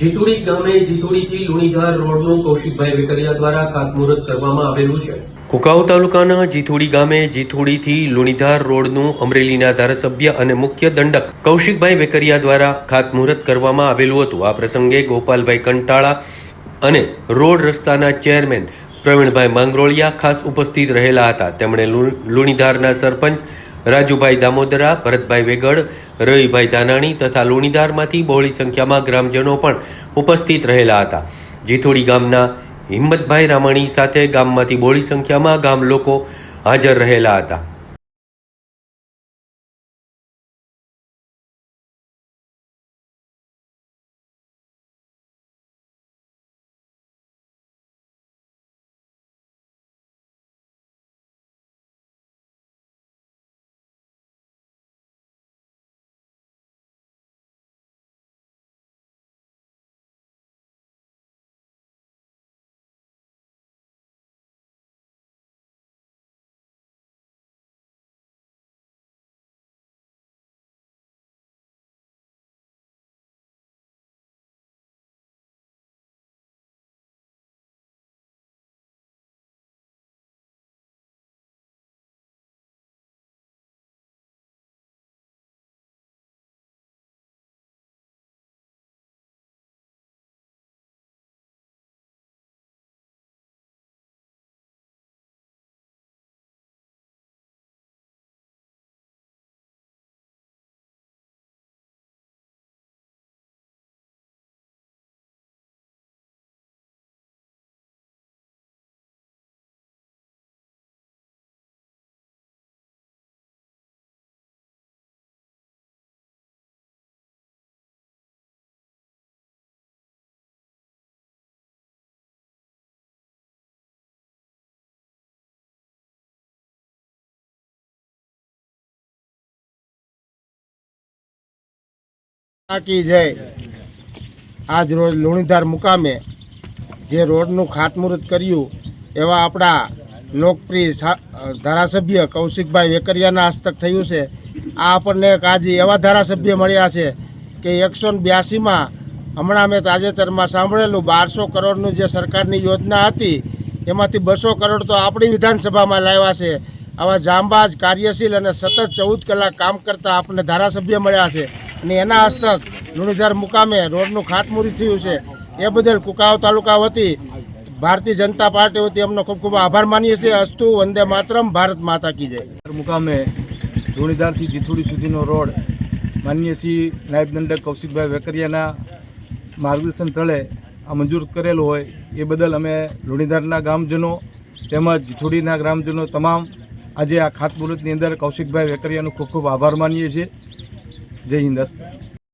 જીતુડી ગામે જીતુડીથી લુણીધાર રોડનું કૌશિકભાઈ વેકરિયા દ્વારા ખાતમુહૂર્ત કરવામાં આવેલું છે. કુકાઉ તાલુકાના જીથુડી ગામે જીથુડીથી લુણીધાર રોડનું અમરેલીના ધારાસભ્ય અને મુખ્ય દંડક કૌશિકભાઈ વેકરિયા દ્વારા ખાતમુહૂર્ત કરવામાં આવેલું હતું. આ પ્રસંગે ગોપાલભાઈ કંટાળા અને રોડ રસ્તાના ચેરમેન પ્રવીણભાઈ માંગરોળિયા ખાસ ઉપસ્થિત રહેલા હતા. તેમણે લુણીધારના સરપંચ રાજુભાઈ દામોદરા, ભરતભાઈ વેગડ રવિભાઈ દાનાણી તથા લુણીધારમાંથી બહોળી સંખ્યામાં ગ્રામજનો પણ ઉપસ્થિત રહેલા હતા. જીથોડી ગામના હિંમતભાઈ રામાણી સાથે ગામમાંથી બહોળી સંખ્યામાં ગામ લોકો હાજર રહેલા હતા. કી જય. આજ રોજ લુણીધાર મુકામે જે રોડનું ખાતમુહૂર્ત કર્યું, એવા આપણા લોકપ્રિય ધારાસભ્ય કૌશિકભાઈ વેકરિયાના હસ્તક થયું છે. આ આપણને આજે એવા ધારાસભ્ય મળ્યા છે કે એકસો બ્યાસીમાં હમણાં મેં તાજેતરમાં સાંભળેલું બારસો કરોડનું જે સરકારની યોજના હતી, એમાંથી બસો કરોડ તો આપણી વિધાનસભામાં લાવ્યા છે. આવા જાંબાજ, કાર્યશીલ અને સતત ચૌદ કલાક કામ કરતા આપણને ધારાસભ્ય મળ્યા છે. અને એના હસ્તક લુણીધાર મુકામે રોડનું ખાતમુહૂર્ત થયું છે. એ બદલ કુકાવ તાલુકા વતી ભારતીય જનતા પાર્ટી વતી અમને ખૂબ ખૂબ આભાર માનીએ છીએ. અસ્તુ વંદે માતરમ. ભારત માતા કી જય. મુકામે લુણીધારથી જીથુડી સુધીનો રોડ માનીએ શ્રી નાયબ દંડક કૌશિકભાઈ વેકરિયાના માર્ગદર્શન તળે આ મંજૂર કરેલું હોય એ બદલ અમે લુણીધારના ગ્રામજનો તેમજ જીથુડીના ગ્રામજનો તમામ આજે આ ખાતમુહૂર્તની અંદર કૌશિકભાઈ વેકરિયાનો ખૂબ ખૂબ આભાર માનીએ છીએ. જય હિન્દ